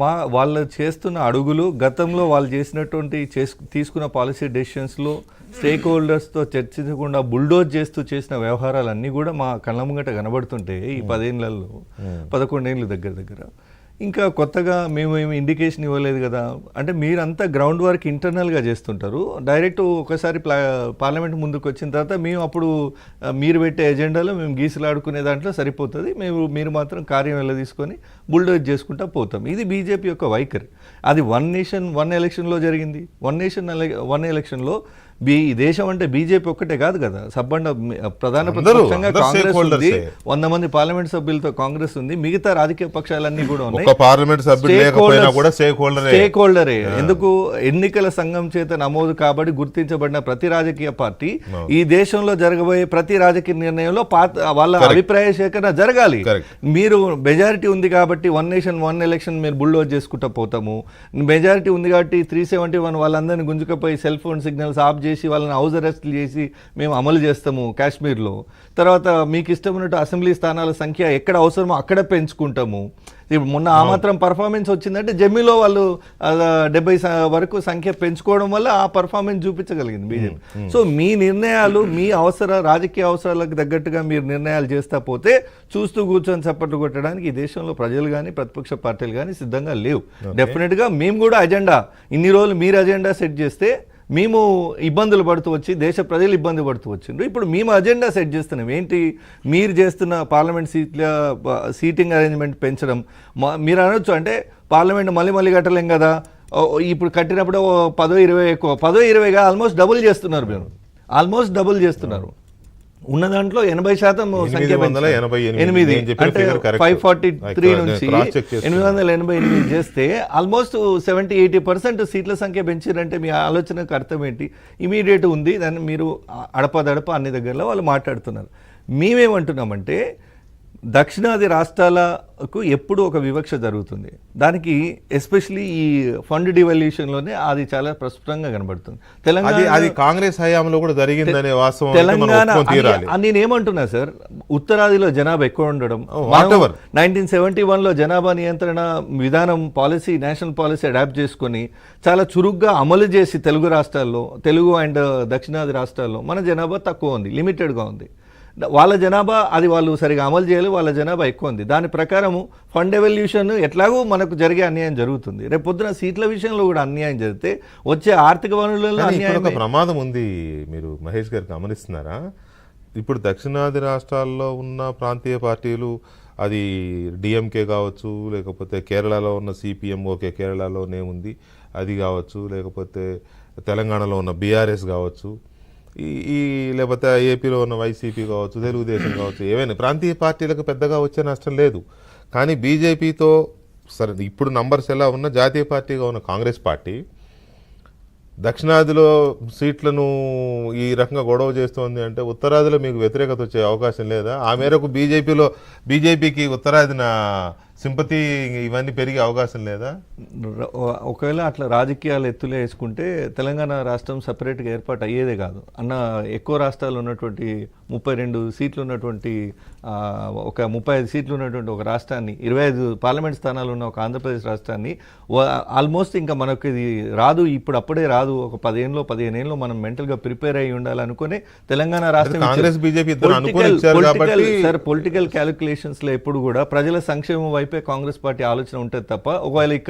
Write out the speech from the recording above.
మా వాళ్ళు చేస్తున్న అడుగులు గతంలో వాళ్ళు చేసినటువంటి చేసు తీసుకున్న పాలసీ డెసిషన్స్లో స్టేక్ హోల్డర్స్తో చర్చించకుండా బుల్డోజ్ చేస్తూ చేసిన వ్యవహారాలన్నీ కూడా మా కళ్ళ ముంగట కనబడుతుంటే ఈ పదేళ్ళలో పదకొండేళ్ళు దగ్గర దగ్గర. ఇంకా కొత్తగా మేము ఏమి ఇండికేషన్ ఇవ్వలేదు కదా. అంటే మీరంతా గ్రౌండ్ వర్క్ ఇంటర్నల్గా చేస్తుంటారు. డైరెక్ట్ ఒకసారి ప్లా పార్లమెంట్ ముందుకు వచ్చిన తర్వాత మేము అప్పుడు మీరు పెట్టే ఎజెండాలో మేము గీసులాడుకునే దాంట్లో సరిపోతుంది. మేము మీరు మాత్రం కార్యం వెళ్ళ తీసుకొని బుల్డోజ్ చేసుకుంటా పోతాం. ఇది బీజేపీ యొక్క వైఖరి. అది వన్ నేషన్ వన్ ఎలక్షన్లో జరిగింది. వన్ నేషన్ వన్ ఎలక్షన్లో ఈ దేశం అంటే బీజేపీ ఒక్కటే కాదు కదా. సబ్బండ ప్రధాన ప్రతిపక్షంగా కాంగ్రెస్ ఉంది. వంద మంది పార్లమెంట్ సభ్యులతో కాంగ్రెస్ ఉంది మిగతా రాజకీయ పక్షాలన్నీ కూడా ఉన్నాయి. పార్లమెంట్ స్టేక్ హోల్డర్ ఎందుకు? ఎన్నికల సంఘం చేత నమోదు కాబట్టి గుర్తించబడిన ప్రతి రాజకీయ పార్టీ ఈ దేశంలో జరగబోయే ప్రతి రాజకీయ నిర్ణయంలో పాత వాళ్ళ అభిప్రాయ సేకరణ జరగాలి. మీరు మెజారిటీ ఉంది కాబట్టి వన్ నేషన్ వన్ ఎలక్షన్ మీరు బుల్డోజ్ చేసుకుంటా పోతాము. మెజారిటీ ఉంది కాబట్టి త్రీ సెవెంటీ వన్ వాళ్ళందరినీ గుంజుకపోయి సెల్ ఫోన్ సిగ్నల్స్ ఆఫ్ చేసి వాళ్ళని హౌస్ అరెస్ట్లు చేసి మేము అమలు చేస్తాము కాశ్మీర్లో. తర్వాత మీకు ఇష్టం ఉన్నట్టు అసెంబ్లీ స్థానాల సంఖ్య ఎక్కడ అవసరమో అక్కడ పెంచుకుంటాము. ఇప్పుడు మొన్న ఆ మాత్రం పర్ఫార్మెన్స్ వచ్చిందంటే జమ్మీలో వాళ్ళు డెబ్బై వరకు సంఖ్య పెంచుకోవడం వల్ల ఆ పర్ఫార్మెన్స్ చూపించగలిగింది బీజేపీ. సో మీ నిర్ణయాలు మీ అవసర రాజకీయ అవసరాలకు తగ్గట్టుగా మీరు నిర్ణయాలు చేస్తా పోతే చూస్తూ కూర్చొని చప్పట్లు కొట్టడానికి ఈ దేశంలో ప్రజలు కానీ ప్రతిపక్ష పార్టీలు కానీ సిద్ధంగా లేవు. డెఫినెట్గా మేము కూడా అజెండా ఇన్ని రోజులు మీరు అజెండా సెట్ చేస్తే మేము ఇబ్బందులు పడుతూ వచ్చి దేశ ప్రజలు ఇబ్బంది పడుతూ వచ్చిండ్రు. ఇప్పుడు మేము అజెండా సెట్ చేస్తున్నాం. ఏంటి? మీరు చేస్తున్న పార్లమెంట్ సీట్ల సీటింగ్ అరేంజ్మెంట్ పెంచడం. మీరు అనొచ్చు అంటే పార్లమెంట్ మళ్ళీ మళ్ళీ కట్టలేం కదా? ఇప్పుడు కట్టినప్పుడు ఓ పదో ఇరవై ఎక్కువ పదో ఇరవైగా ఆల్మోస్ట్ డబుల్ చేస్తున్నారు మీరు. ఆల్మోస్ట్ డబుల్ చేస్తున్నారు. ఉన్న దాంట్లో ఎనభై శాతం సంఖ్య ఎనిమిది. అంటే. ఫైవ్ ఫార్టీ త్రీ నుంచి. ఎనిమిది వందల ఎనభై ఎనిమిది చేస్తే ఆల్మోస్ట్ సెవెంటీ ఎయిటీ పర్సెంట్ సీట్ల సంఖ్య పెంచారంటే మీ ఆలోచనకు అర్థం ఏంటి ఇమీడియట్ ఉంది దాన్ని మీరు అడపదడప అన్ని దగ్గరలో వాళ్ళు మాట్లాడుతున్నారు మేమేమంటున్నామంటే దక్షిణాది రాష్ట్రాలకు ఎప్పుడు ఒక వివక్ష జరుగుతుంది. దానికి ఎస్పెషలీ ఈ ఫండ్ డివల్యూషన్లోనే అది చాలా ప్రస్ఫుటంగా కనబడుతుంది. తెలంగాణ అది కాంగ్రెస్ హయాంలో కూడా జరిగిందనే వాస్తవం తెలంగాణ ఒప్పుకొని తీరాలి. అని- నేను ఏమంటున్నా సార్ ఉత్తరాదిలో జనాభా ఎక్కువ ఉండడం. నైన్టీన్ సెవెంటీ వన్లో జనాభా నియంత్రణ విధానం పాలసీ నేషనల్ పాలసీ అడాప్ట్ చేసుకొని చాలా చురుగ్గా అమలు చేసి తెలుగు రాష్ట్రాల్లో తెలుగు అండ్ దక్షిణాది రాష్ట్రాల్లో మన జనాభా తక్కువ ఉంది లిమిటెడ్గా ఉంది. వాళ్ళ జనాభా అది వాళ్ళు సరిగా అమలు చేయాలి వాళ్ళ జనాభా ఎక్కువ ఉంది. దాని ప్రకారము ఫండ్ ఎవల్యూషన్ ఎట్లాగో మనకు జరిగే అన్యాయం జరుగుతుంది. రేపు పొద్దున సీట్ల విషయంలో కూడా అన్యాయం జరిగితే వచ్చే ఆర్థిక వనరులలో అన్యాయం ఒక ప్రమాదం ఉంది. మీరు మహేష్ గారు గమనిస్తున్నారా? ఇప్పుడు దక్షిణాది రాష్ట్రాల్లో ఉన్న ప్రాంతీయ పార్టీలు అది డిఎంకే కావచ్చు లేకపోతే కేరళలో ఉన్న సిపిఎం ఓకే కేరళలోనే ఉంది అది కావచ్చు లేకపోతే తెలంగాణలో ఉన్న బీఆర్ఎస్ కావచ్చు ఈ ఈ లేకపోతే ఏపీలో ఉన్న వైసీపీ కావచ్చు తెలుగుదేశం కావచ్చు ఏవైనా ప్రాంతీయ పార్టీలకు పెద్దగా వచ్చే నష్టం లేదు. కానీ బీజేపీతో సరే ఇప్పుడు నంబర్స్ ఎలా ఉన్న జాతీయ పార్టీగా ఉన్న కాంగ్రెస్ పార్టీ దక్షిణాదిలో సీట్లను ఈ రకంగా గొడవ చేస్తోంది అంటే ఉత్తరాదిలో మీకు వ్యతిరేకత వచ్చే అవకాశం లేదా? ఆ మేరకు బీజేపీలో బీజేపీకి ఉత్తరాదిన సింపతి ఇవన్నీ పెరిగే అవకాశం లేదా? ఒకవేళ అట్లా రాజకీయాలు ఎత్తులే వేసుకుంటే తెలంగాణ రాష్ట్రం సపరేట్గా ఏర్పాటు అయ్యేదే కాదు. అన్న ఎక్కువ రాష్ట్రాలు ఉన్నటువంటి ముప్పై రెండు సీట్లు ఉన్నటువంటి ఆ, ఒక ముప్పై ఐదు సీట్లు ఉన్నటువంటి ఒక రాష్ట్రాన్ని ఇరవై ఐదు పార్లమెంట్ స్థానాలు ఉన్న ఒక ఆంధ్రప్రదేశ్ రాష్ట్రాన్ని ఆల్మోస్ట్ ఇంకా మనకు ఇది రాదు ఇప్పుడు అప్పుడే రాదు. ఒక పదిహేనులో పదిహేను ఏళ్ళు మనం మెంటల్గా ప్రిపేర్ అయ్యి ఉండాలనుకునే తెలంగాణ రాష్ట్రం కాంగ్రెస్. బీజేపీ సార్ పొలిటికల్ క్యాలిక్యులేషన్స్లో ఎప్పుడు కూడా ప్రజల సంక్షేమం వైపే కాంగ్రెస్ పార్టీ ఆలోచన ఉంటుంది తప్ప ఒకవేళ ఇక్కడ